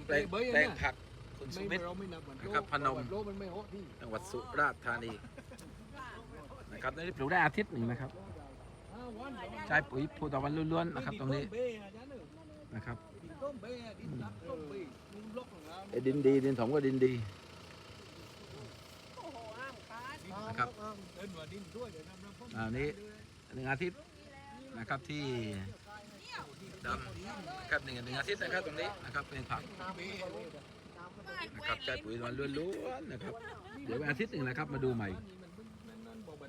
มแปลงเบย์แปลเนี่งยผักคุณสุไม่มิตรเราไม่นับวันนะครับพนมโลมันไม่โหดที่จังหวัดสุราษฎร์ธานีนะครับนี่ปลูกได้อาทิตย์หนึ่งนะครับห้าวันใช้ปุ๋ยพูตะวันล้วนๆนะครับ ตรงนี้เบย์อาจารย์เนอะนะครับดินต้มเบย์ดินตับต้มเบย์ดินล็อกของเราไอ้ดินดีดินถมก็ดินดีโอ้โหห้ามขาดนะครับเดินว่าดินด้วยเดี๋ยวน้ำน้ำพ่อ่านี่หนึ่งอาทิตย์นะครับที่ ดำนะครับหนึ่งหนึ่งอาทิตย์นะครับตรงนี้นะครับเป็นผักนะครับใช้ปุ๋ยวันล้วนๆนะครับ เดี๋ยวอาทิตย์หนึ่งนะครับมาดูใหม่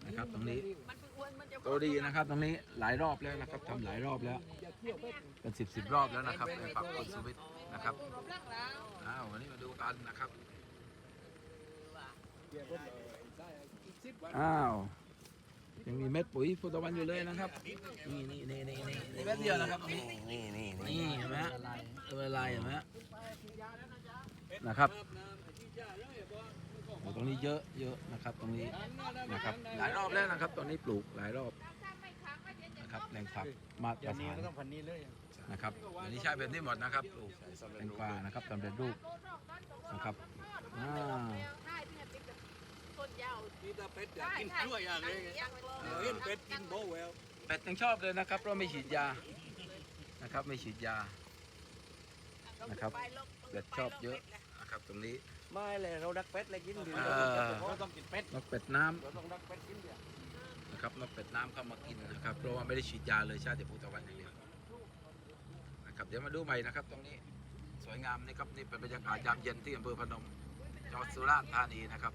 นะครับตรงนี้มัวนมันจะโตดีนะครับ ตรงนี้หลายรอบแล้วนะครับทำหลายรอบแล้วเป็นสิบสิบรอบแล้วนะครับในผักคุณสุวิทย์นะครับอ้าววันนี้มาดูกันนะครับอ้าวยังมีเม็ดปุ๋ยพุทธวันอยู่เลยนะครับ นี่นี่นี่นี่นี่ นี่เม็ดเดียวนะครับตรงนี้นี่นี่นี่เห็นไหมฮะตัวลายเห็นไหมฮะนะครับโอ้ตรงนี้เยอะเยอะนะครับตรงนี้นะครับ หลายรอบแล้วนะครับ ตอนนี้ปลูกหลายรอบนะครับแหล่งผักมาตรเดี๋ยวนี้ฐานก็ต้องพันนี้เลยนะครับเดี๋ยวนี้ใช้แบบนี้หมดนะครับปลูกแตงกวานะครับสำเร็จรูปนะครับอ่าต้นยาวนี่ตาเป็ดอยากกินกล้วยอย่างนี้เออเห็นเป็ดกินโบแวว เป็ดยังชอบเลยนะครับเพราะไม่ฉีดยานะครับ ไม่ฉีดยานะครับเป็ดชอบเยอะนะครับตรงนี้ไม่เลยเราดักเป็ดเลยกินดีเออเราต้องกินเป็ดนกเป็ดน้ำเราต้องดักเป็ดกินเดียวนะครับนกเป็ดน้ำเข้ามากินนะครับเพราะว่าไม่ได้ฉีดยาเลยชาติพุทธวันอย่างเดียวนะครับเดี๋ยวมาดูใหม่นะครับ ตรงนี้สวยงามนี่ครับนี่เป็นบรรยากาศยามเย็นที่อำเภอพนมจังหวัดสุราษฎร์ธานีนะครับ